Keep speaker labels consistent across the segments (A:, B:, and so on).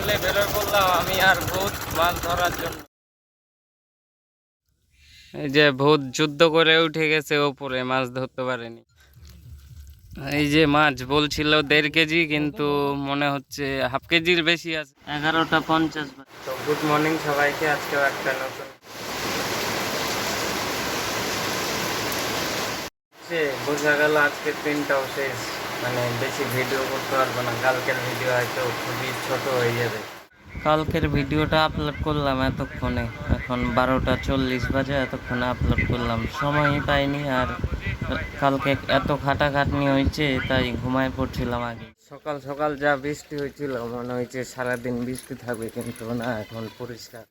A: মিলে বেরোয় পড়লাম আমি আর ভূত মাছ ধরার জন্য। এই যে ভূত যুদ্ধ করে উঠে গেছে ওপরে, মাছ ধরতে পারেনি। এই যে মাছ, বলছিল দেড় কেজি, কিন্তু মনে হচ্ছে হাফ কেজির বেশি আছে। এগারোটা পঞ্চাশ গুড মর্নিং সবাইকে, আজকেও একটা নতুন বোঝা গেল আজকের দিনটাও শেষ। মানে বেশি ভিডিও করতে পারব না। কালকের ভিডিও হয়তো খুবই ছোট হয়ে যাবে। কালকের ভিডিওটা আপলোড করলাম এতক্ষণে। এখন বারোটা চল্লিশ বাজে এতক্ষণে আপলোড করলাম। সময়ই পাইনি আর কালকে এত খাটাখাটনি হয়েছে তাই ঘুমায় পড়ছিলাম আগে। সকাল সকাল যা বৃষ্টি হয়েছিল মনে হয়েছে সারাদিন বৃষ্টি থাকবে কিন্তু না এখন পরিষ্কার।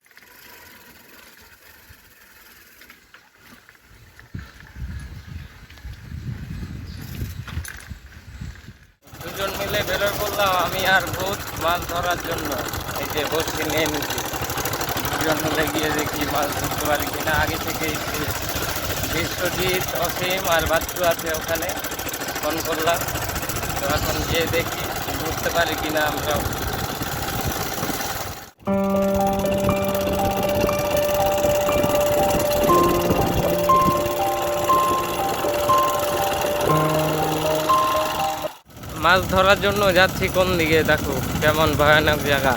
A: দুজন মিলে বেরোয় করলাম আমি আর ভূত মাছ ধরার জন্য। এই যে বসে নিয়ে নিচ্ছি দুজন মিলে গিয়ে দেখি মাছ ধরতে পারি কিনা। আগে থেকেই বিশ্বজিৎ, অসীম আর বাচ্চু আছে ওখানে। ফোন করলাম। তো এখন গিয়ে দেখি ধরতে পারি কিনা আমরাও। মাছ ধরার জন্য যাচ্ছি কোন দিকে? দেখো, কেমন ভয়ানক জায়গা।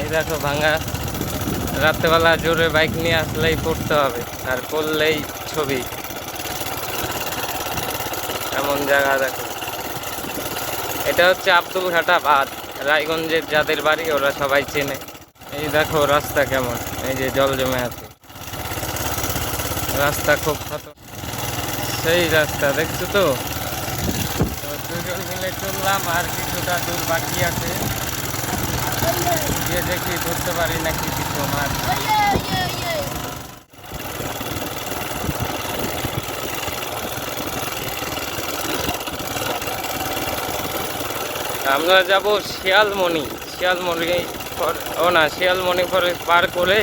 A: এই দেখো, ভাঙা রাত্রেবেলা জোরে বাইক নিয়ে আসলেই পড়তে হবে, আর পড়লেই ছবি। এমন জায়গা দেখো। এটা হচ্ছে আব্দুল ঘাটা বাঁধ, রায়গঞ্জের যাদের বাড়ি ওরা সবাই চেনে। এই দেখো, রাস্তা কেমন, এই যে জল জমে আছে। রাস্তা খুব খাতো সেই রাস্তা, দেখছ তো? দুজন মিলে চললাম আর কিছুটা দূর বাকি আছে। গিয়ে দেখি ধরতে পারি নাকি কিছু মাছ আমরা যাব শিয়ালমণি। শিয়ালমণি ও না, শিয়ালমণি ফরেস্ট পার করে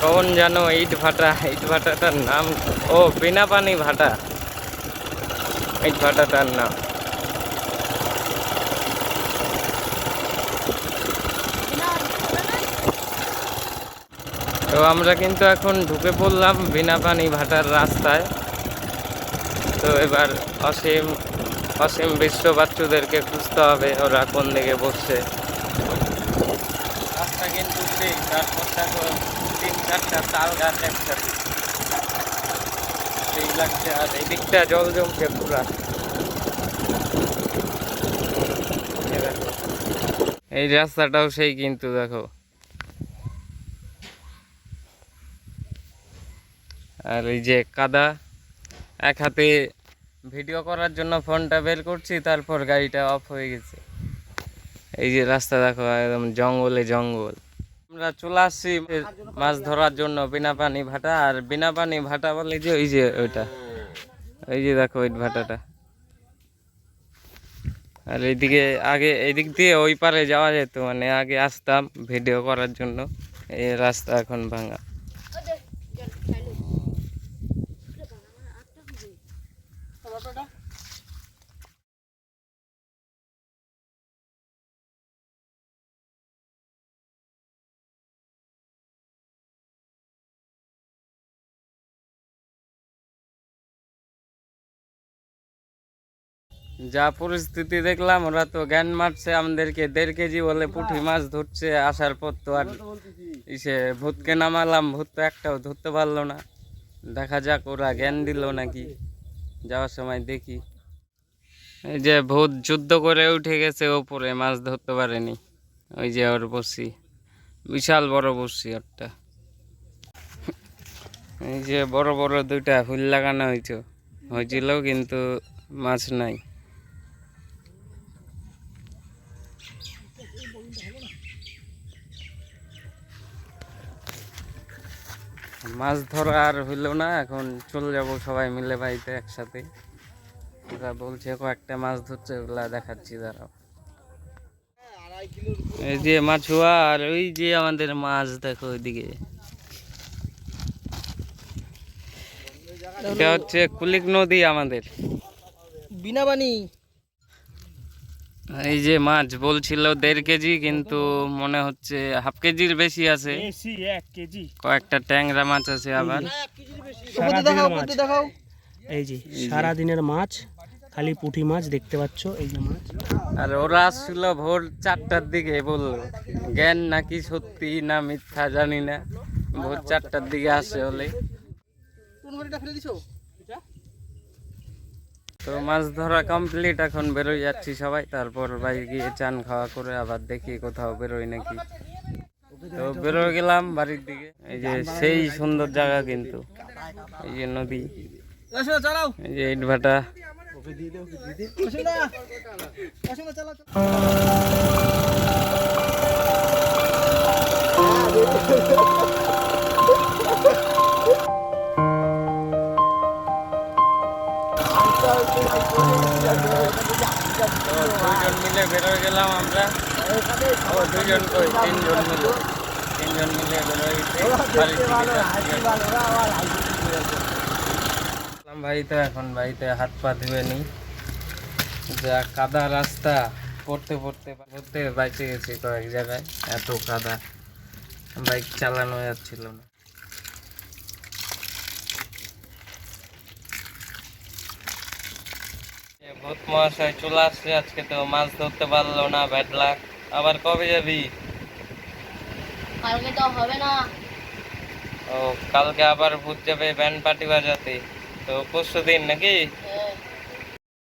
A: কখন জানো ইট ভাটা ইট ভাটাটার নাম ও বিনা পানি ভাটা। ইট ভাটাটার নাম তো আমরা কিন্তু এখন ঢুকে পড়লাম বিনা পানি ভাটার রাস্তায়। তো এবার অসীম অসীম বিশ্ব বাচ্চুদেরকে খুঁজতে হবে ওরা কোন দিকে বসছে। রাস্তা কিন্তু ঠিক, তারপর তিন চারটা তাল গাছ একসাথে। লাগছে আর এই দিকটা জল জমছে পুরা। এই রাস্তাটাও সেই কিন্তু, দেখো। আর এই যে কাদা, এক হাতে ভিডিও করার জন্য ফোনটা বের করছি, তারপর গাড়িটা অফ হয়ে গেছে। এই যে রাস্তা দেখো, একদম জঙ্গলে জঙ্গল। আমরা চলে আসছি মাছ ধরার জন্য বিনা পানি ভাটা, আর বিনা পানি ভাটা বলে যে ওই যে ওইটা। এই যে দেখো ওই ভাটাটা। আর এইদিকে আগে এইদিক দিয়ে ওই পারে যাওয়া যেত মানে আগে আসতাম ভিডিও করার জন্য। এই রাস্তা এখন ভাঙা। যা পরিস্থিতি দেখলাম ওরা তো জ্ঞান মারছে আমাদেরকে। দেড় কেজি বলে পুঁটি মাছ ধরছে আসার পর তো আর ইসে ভূতকে নামালাম ভূত তো একটাও ধরতে পারল না। দেখা যাক ওরা জ্ঞান দিল নাকি। যাওয়ার সময় দেখি। এই যে ভূত যুদ্ধ করে উঠে গেছে ওপরে মাছ ধরতে পারেনি। ওই যে ওর বসি। বিশাল বড় বসি ওরটা। এই যে বড় বড় দুইটা ফুল লাগানো হয়েছে হয়েছিল কিন্তু মাছ নাই। মাছ ধরা আর হইল না, এখন চলে যাব সবাই মিলে বাড়িতে একসাথে। ওরা বলছে, কয়েকটা মাছ ধরছে, ওগুলা দেখাচ্ছি, দাঁড়াও। এই যে মাছুয়া, আর ওই যে আমাদের মাছ, দেখো ওইদিকে। এটা হচ্ছে কুলিক নদী আমাদের।
B: বিনা বানি
A: এই যে মাছ বলছিল দেড় কেজি কিন্তু মনে হচ্ছে হাফ কেজির বেশি আছে।
B: এক কেজি।
A: কয়েকটা ট্যাংরা মাছ আছে আবার।
B: সারাদিনের মাছ। এই যে সারাদিনের মাছ খালি পুঁটি মাছ দেখতে পাচ্ছ এই যে মাছ।
A: আর ওরা আসছিল ভোর চারটার দিকে বলল জ্ঞান নাকি সত্যি না মিথ্যা জানি না। ভোর চারটার দিকে আসে হলে তো মাছ ধরা কমপ্লিট এখন বেরোই যাচ্ছি সবাই। তারপর ভাই গিয়ে চান খাওয়া করে আবার দেখি কোথাও বেরোই নাকি। তো বেরোয় গেলাম বাড়ির দিকে। এই যে সেই সুন্দর জায়গা কিন্তু। এই যে নদী। এই যে ইট ভাটা তো দুইজন মিলে বেরোয় গেলাম আমরা। কই? তিনজন মিলে। তিনজন মিলে বেরোয় বাড়িতে, এখন বাড়িতে হাত পা ধুয়ে নি যা কাদা রাস্তা, পড়তে পড়তে পড়তে বাইচে গেছি কয়েক জায়গায়। এত কাদা। বাইক চালানো যাচ্ছিল না। ভূত মহাশয় চলে আসছে আজকে তো মাছ ধরতে পারল না ব্যাড লাক আবার কবে যাবি?
C: কালকে তো হবে না।
A: ও কালকে আবার ভূত যাবে ব্যান্ড পার্টি বাজাতে। তো পরশু দিন নাকি?
C: এ,